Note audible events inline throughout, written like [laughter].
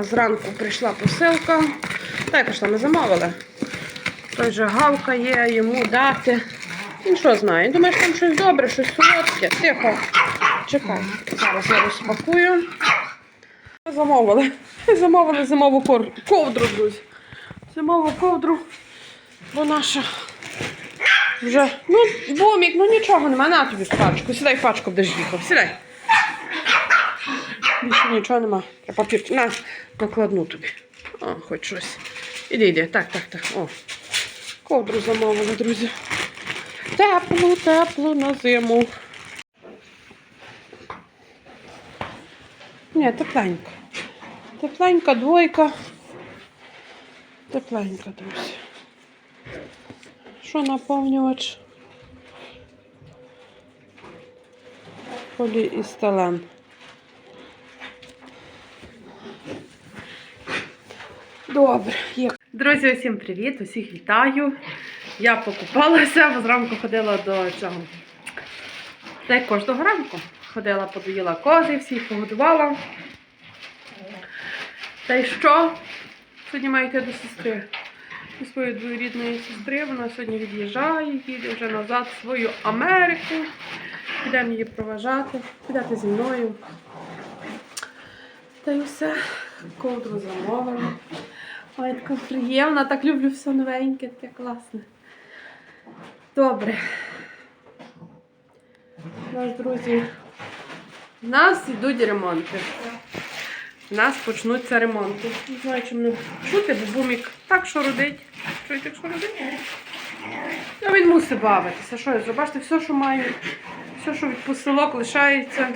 Зранку прийшла посилка. Також там ми замовили. Той же гавка є, йому дати. Він що знає? Думаєш, там щось добре, щось солодке. Тихо. Чекай. Зараз я розпакую. Замовили. [laughs] Замовили зимову ковдру, друзі. Зимову ковдру. Бо наша вже. Ну, бомік, ну нічого нема. На тобі пачку. Сідай пачку, будеш їхав. Сідай. Більше нічого нема. Я папір. На, накладну тобі. О, хоч щось. Іди, іди. Так, так, так. О. Ковдру замовили, друзі. Теплу, теплу на зиму. Ні, тепленько. Тепленька двойка. Тепленька, друзі. Що наповнювач? Поліістилен. Добре, є. Друзі, усім привіт, усіх вітаю. Я покупалася, бо зранку ходила до цього. Та як кожного ранку. Ходила, подоїла кози, всіх погодувала. Та й що? Сьогодні маю йти до сестри. До своєї двоюрідної сестри. Вона сьогодні від'їжджає, їде вже назад в свою Америку. Підемо її проважати, підете зі мною. Та й все. Ковдру замовила. Ой, така приємна, так люблю все новеньке, таке класне. Добре. У нас, друзі, у нас йдуть ремонти. У нас почнуться ремонти. Не знаю, чи мене чути, бо бумік так шородить. Чуєте, як шородить? Ну, він мусить бавитися. Що я? Бачите, все, що маю, все, що від посилок лишається.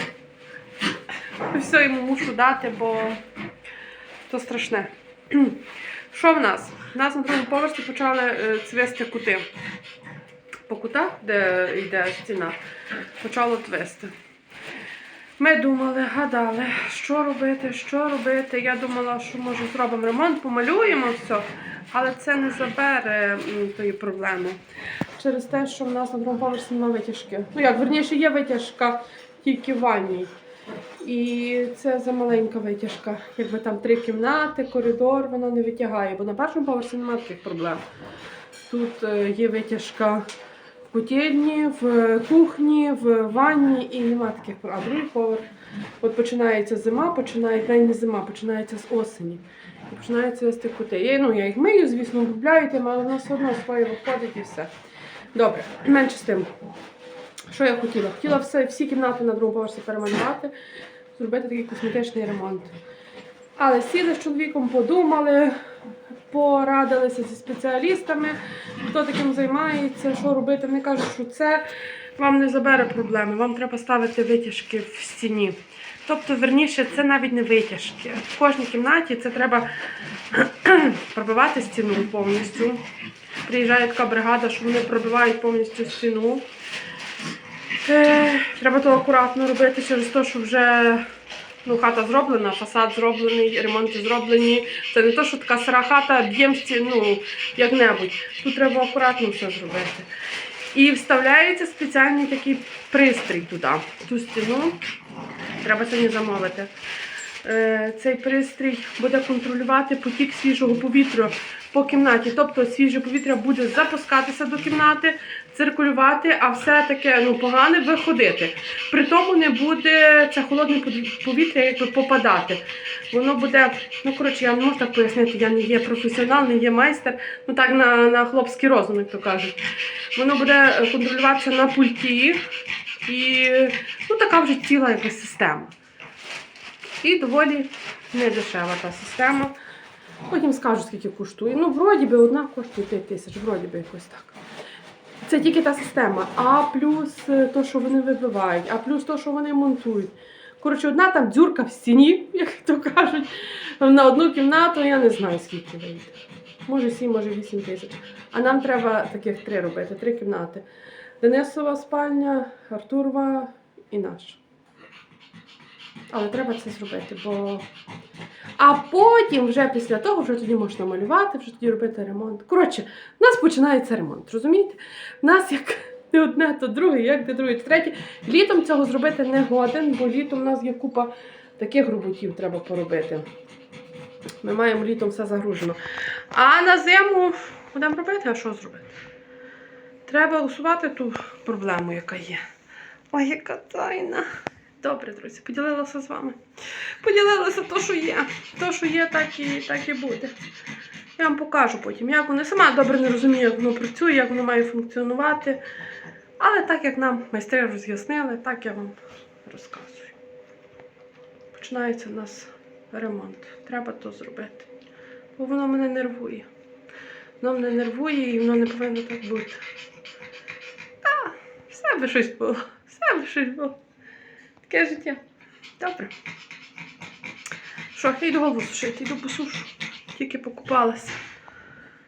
Все йому мушу дати, бо то страшне. [clears throat] Що в нас? У нас на другому поверсі почали е, цвисти кути. По кутах, де йде стіна, почало твисти. Ми думали, гадали, що робити, що робити. Я думала, що може зробимо ремонт, помалюємо все, але це не забере тої проблеми. Через те, що в нас на другому поверсі немає витяжки. Ну як, верніше, є витяжка тільки в ванній. І це замаленька витяжка. Якби там три кімнати, коридор, вона не витягає, бо на першому поверсі немає таких проблем. Тут е, є витяжка в котельні, в кухні, в ванні і немає таких проблем. А другий поверх. От починається зима, починає та й не зима, починається з осені. І починається вести кути. Я, ну, я їх мию, звісно, обробляю але воно все одно своє виходить і все. Добре, менше з тим. Що я хотіла? Хотіла все, всі кімнати на другому поверсі перемалювати, зробити такий косметичний ремонт. Але сіли з чоловіком, подумали, порадилися зі спеціалістами, хто таким займається, що робити. Вони кажуть, що це вам не забере проблеми, вам треба ставити витяжки в стіні. Тобто, верніше, це навіть не витяжки. В кожній кімнаті це треба [clears throat] пробивати стіну повністю. Приїжджає така бригада, що вони пробивають повністю стіну. Е, Треба то акуратно робити через те, що вже ну, хата зроблена, фасад зроблений, ремонти зроблені. Це не то, що така сира хата, б'ємці, ну, як-небудь. Тут треба акуратно все зробити. І вставляється спеціальний такий пристрій туди, ту стіну. Треба сьогодні замовити. Е, Цей пристрій буде контролювати потік свіжого повітря по кімнаті. Тобто свіже повітря буде запускатися до кімнати, циркулювати, а все таке ну, погане виходити. При тому не буде це холодне повітря якби попадати. Воно буде, ну коротше, я не можу так пояснити, я не є професіонал, не є майстер, ну так на, на хлопський розум, як то кажуть. Воно буде е, контролюватися на пульті і ну, така вже ціла якась система. І доволі недешева та система. Потім скажу, скільки коштує. Ну, вроді би одна коштує 5 тисяч, вроді би якось так. Це тільки та система. А плюс е, то, що вони вибивають, а плюс то, що вони монтують. Коротше, одна там дзюрка в стіні, [laughs] як то кажуть, на одну кімнату, я не знаю, скільки вийде. Може 7, може 8 тисяч. А нам треба таких три робити, три кімнати. Денисова спальня, Артурова і наша. Але треба це зробити, бо. А потім, вже після того, вже тоді можна малювати, вже тоді робити ремонт. Коротше, у нас починається ремонт, розумієте? У нас як [laughs] не одне, то друге, як не друге, то третє. Літом цього зробити не годен, бо літом у нас є купа таких роботів треба поробити. Ми маємо літом все загружено. А на зиму будемо робити, а що зробити? Треба усувати ту проблему, яка є. Ой, яка тайна. Добре, друзі, поділилася з вами. Поділилася то, що є. То, що є, так і, так і буде. Я вам покажу потім, як воно. Сама добре не розумію, як воно працює, як воно має функціонувати. Але так як нам майстри роз'яснили, так я вам розказую. Починається у нас ремонт. Треба то зробити. Бо воно мене нервує. Воно мене нервує і воно не повинно так бути. Та, все би щось було. Все би щось було. Таке життя. Добре. Що, я йду голову сушити, йду посушу. Тільки покупалася.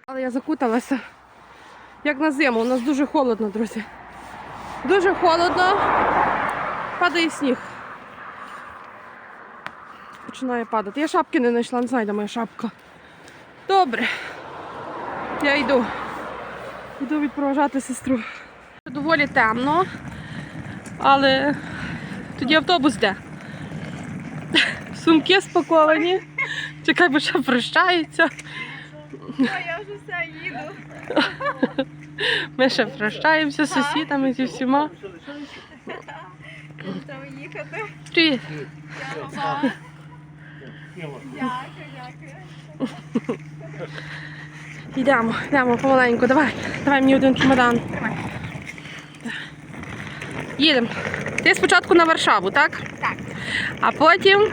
Але я закуталася. Як на зиму, у нас дуже холодно, друзі. Дуже холодно. Падає сніг. Починає падати. Я шапки не знайшла, не знаю, де моя шапка. Добре. Я йду. Йду відпроважати сестру. Доволі темно, але тоді автобус де. Сумки спаковані. Чекай, бо ще прощаються. А я вже все їду. Ми ще прощаємося з сусідами зі всіма. Їхати. Привіт. Дякую, дякую. Йдемо, йдемо помаленьку. Давай, давай мені один чемодан. Їдемо. Ти спочатку на Варшаву, так? Так. А потім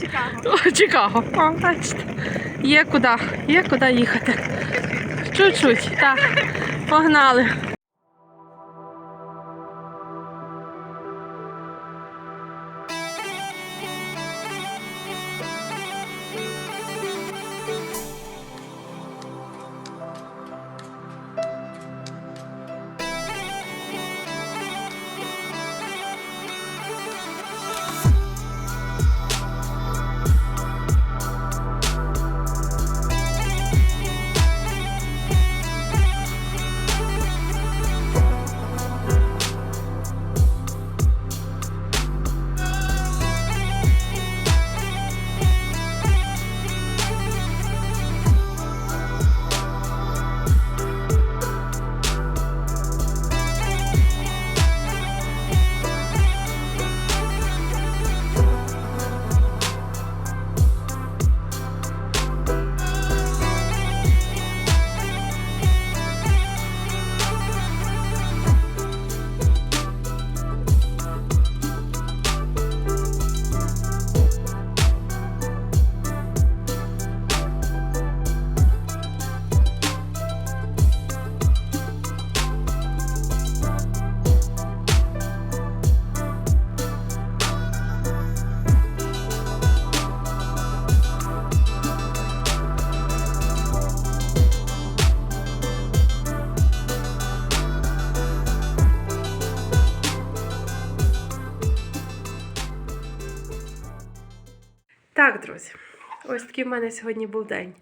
Чикаго. О, Чикаго. О, бачите. Є куди, є куди їхати. Чуть-чуть, так. Погнали. Друзі, ось такий в мене сьогодні був день.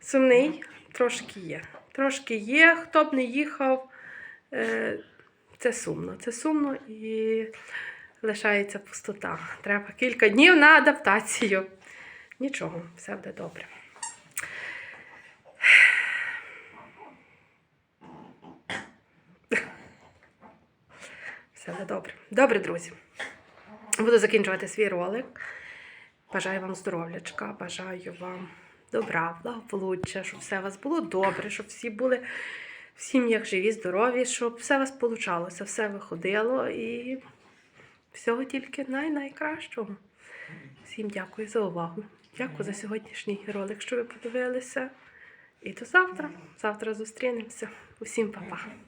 Сумний, трошки є. Трошки є. Хто б не їхав, е, це сумно. Це сумно і лишається пустота. Треба кілька днів на адаптацію. Нічого, все буде добре. Все буде добре. Добре, друзі. Буду закінчувати свій ролик. Бажаю вам здоров'ячка, бажаю вам добра, благополуччя, щоб все у вас було добре, щоб всі були в сім'ях живі, здорові, щоб все у вас получалося, все виходило і всього тільки най-найкращого. Всім дякую за увагу. Дякую за сьогоднішній ролик, що ви подивилися. І до завтра. Завтра зустрінемося. Усім па-па.